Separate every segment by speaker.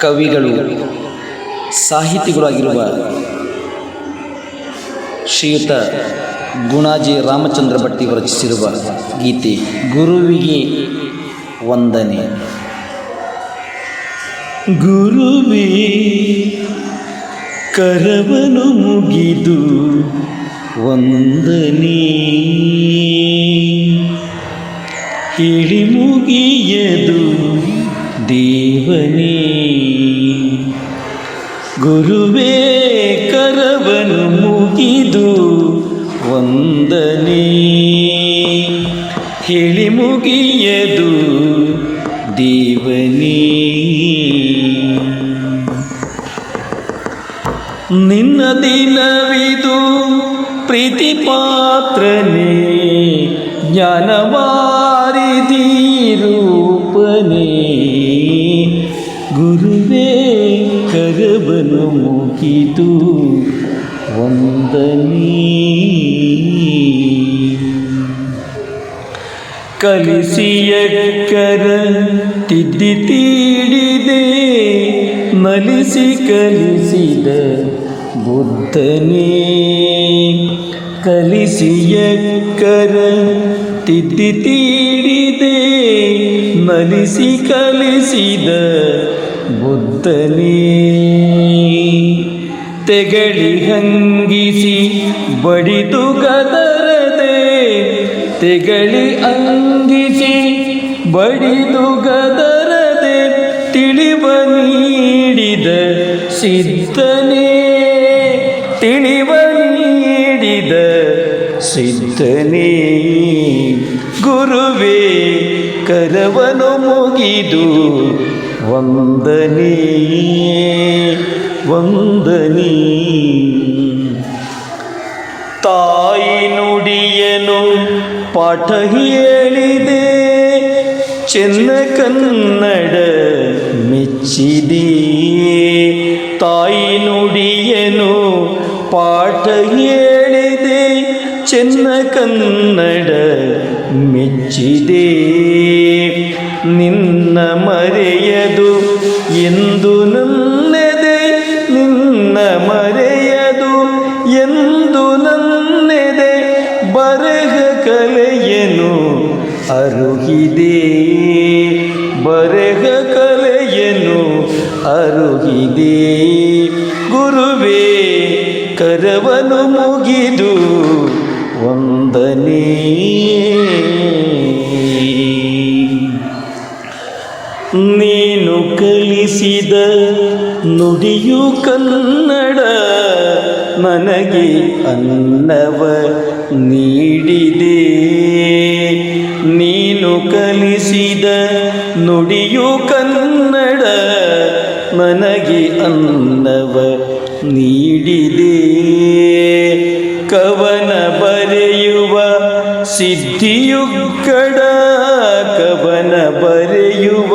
Speaker 1: ಕವಿಗಳು, ಸಾಹಿತಿಗಳಾಗಿರುವ ಶ್ರೀಯುತ ಗುಣಾಜಿ ರಾಮಚಂದ್ರ ಭಟ್ಟಿ ರಚಿಸಿರುವ ಗೀತೆ ಗುರುವಿಗೆ ವಂದನೆ ಗುರುವೇ, ಕರವನು ಮುಗಿದು ವಂದನೆ. ಹೇಳಿ ಮುಗಿಯದು ದೇವನೇ ಗುರುವೇ ಕರವನು ಮುಗಿದು ವಂದನೆ. ಹೇಳಿ ಮುಗಿಯದು ದೇವನೇ. ನಿನ್ನ ದಿನವಿದು ಪ್ರೀತಿ ಪಾತ್ರನೇ ಜ್ಞಾನವಾರಿಧಿ ಮುಗಿದು ವಂದನೇ. ಕರ ತಿದ್ದಿ ತೀಡಿದೆ ನಲಿಸಿ ಕಲಿಸಿದ ಬುದ್ಧನೇ. ಕರ ತಿದ್ದಿ ತೀಡಿದೆ ನಲಿಸಿ ಕಲಿಸಿದ ಬುದ್ಧನೇ. ತೆಗಳಿ ಹಂಗಿಸಿ ಬಡಿದು ಗದರದೆ, ತೆಗಳಿ ಅಂಗಿಸಿ ಬಡಿದು ಗದರದೆ ತಿಳಿವ ನೀಡಿದ ಸಿದ್ಧನೇ, ತಿಳಿವ ನೀಡಿದ ಸಿದ್ಧನೇ. ಗುರುವೇ ಕರವನು ಮುಗಿದು, ವಂದನೆ. വന്ദനി. தாயினுடியனும் பாட்டகி ചെന്ന കന്നട മെച്ചിതിയേ. തായിനുടിയനു പാട്ടയേളിതേ ചെന്ന കന്നട മെച്ചിതേ. നിന്ന മരേ ಅರುಗಿದೆ ಬರೆಹ ಕಲೆಯನ್ನು ಅರುಹಿದೆ. ಗುರುವೇ, ಕರವನು ಮುಗಿದು ವಂದನೆ ನೀನು ಕಲಿಸಿದ ನುಡಿಯು ಕನ್ನಡ, ನನಗೆ ಅನ್ನವ ನೀಡಿದೆ. ನೀನು ಕಲಿಸಿದ ನುಡಿಯು ಕನ್ನಡ ನನಗೆ ಅನ್ನವ ನೀಡಿದೆ. ಕವನ ಬರೆಯುವ ಸಿದ್ಧಿಯುಕ್ಕಡ ಕವನ ಬರೆಯುವ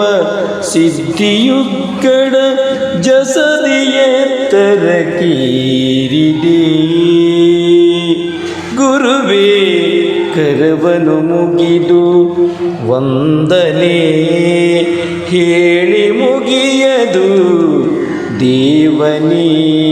Speaker 1: ಸಿದ್ಧಿಯುಕ್ಕಡ ಜಸದಿಯೇ ಕರವನು ಮುಗಿದು ವಂದನೆ ಹೇಳಿ ಮುಗಿಯದು ದೇವನೇ.